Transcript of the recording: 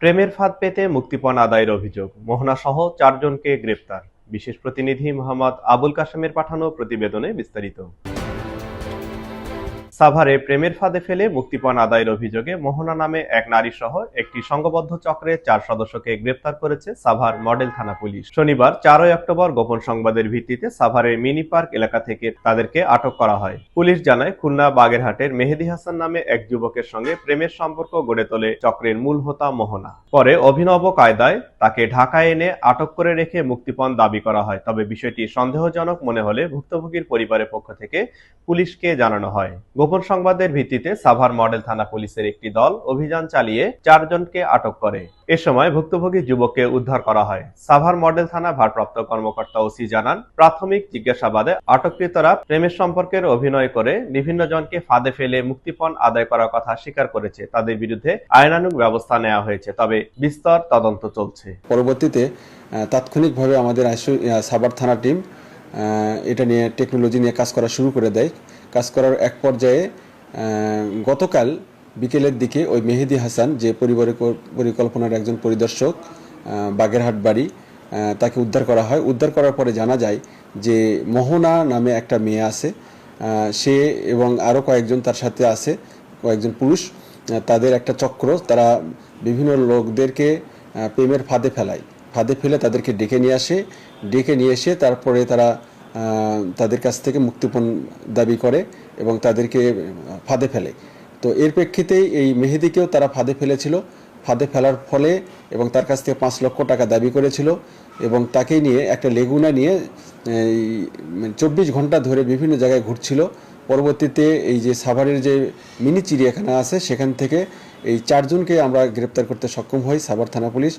প্রেমের ফাঁদ পেতে মুক্তিপণ আদায়ের অভিযোগ। মোহনা সহ চারজনকে গ্রেপ্তার। বিশেষ প্রতিনিধি মোহাম্মদ আবুল কাশেমের পাঠানো প্রতিবেদনে বিস্তারিত। সাভারে প্রেমের ফাঁদে ফেলে মুক্তিপণ আদায়ের অভিযোগে মোহনা নামে এক নারী সহ একটি সংঘবদ্ধ চক্রের চার সদস্যকে গ্রেপ্তার করেছে সাভার মডেল থানা পুলিশ। শনিবার চারই অক্টোবর গোপন সংবাদের ভিত্তিতে সাভারের মিনি পার্ক এলাকা থেকে তাদেরকে আটক করা হয়। পুলিশ জানায়, খুলনা বাগেরহাটের মেহেদি হাসান নামে এক যুবকের সঙ্গে প্রেমের সম্পর্ক গড়ে তোলে চক্রের মূল হোতা মোহনা। পরে অভিনব কায়দায় তাকে ঢাকায় এনে আটক করে রেখে মুক্তিপণ দাবি করা হয়। তবে বিষয়টি সন্দেহজনক মনে হলে ভুক্তভোগীর পরিবারের পক্ষ থেকে পুলিশকে জানানো হয়। গোপন সংবাদের ভিত্তিতে সাভার মডেল থানা পুলিশের একটি দল অভিযান চালিয়ে চারজনকে আটক করে। এ সময় ভুক্তভোগী যুবককে উদ্ধার করা হয়। সাভার মডেল থানা ভারপ্রাপ্ত কর্মকর্তা ওসি জানান, প্রাথমিক জিজ্ঞাসাবাদে আটককৃতরা প্রেমের সম্পর্কের অভিনয় করে বিভিন্ন জনকে ফাঁদে ফেলে মুক্তিপণ আদায় করার কথা স্বীকার করেছে। তাদের বিরুদ্ধে আইনানুগ ব্যবস্থা নেওয়া হয়েছে, তবে বিস্তর তদন্ত চলছে। পরবর্তীতে তাৎক্ষণিকভাবে আমাদের সাভার থানা টিম এটা নিয়ে টেকনোলজি নিয়ে কাজ করা শুরু করে দেয়। কাজ করার এক পর্যায়ে গতকাল বিকেলের দিকে ওই মেহেদি হাসান যে পরিবারের পরিকল্পনার একজন পরিদর্শক বাগেরহাট বাড়ি তাকে উদ্ধার করা হয়। উদ্ধার করার পরে জানা যায় যে মোহনা নামে একটা মেয়ে আছে সে এবং আরও কয়েকজন তার সাথে আছে, কয়েকজন পুরুষ তাদের একটা চক্র। তারা বিভিন্ন লোকদেরকে প্রেমের ফাঁদে ফেলায়। ফাঁদে ফেলে তাদেরকে ডেকে নিয়ে আসে। ডেকে নিয়ে এসে তারপরে তারা তাদের কাছ থেকে মুক্তিপণ দাবি করে এবং তাদেরকে ফাঁদে ফেলে। তো এর প্রেক্ষিতেই এই মেহেদিকেও তারা ফাঁদে ফেলেছিল। ফাঁদে ফেলার ফলে এবং তার কাছ থেকে পাঁচ লক্ষ টাকা দাবি করেছিল এবং তাকে নিয়ে একটা লেগুনা নিয়ে চব্বিশ ঘণ্টা ধরে বিভিন্ন জায়গায় ঘুরছিল। পরবর্তীতে এই যে সাভারের যে মিনি চিড়িয়াখানা আছে, সেখান থেকে এই চারজনকে আমরা গ্রেপ্তার করতে সক্ষম হই সাভার থানা পুলিশ।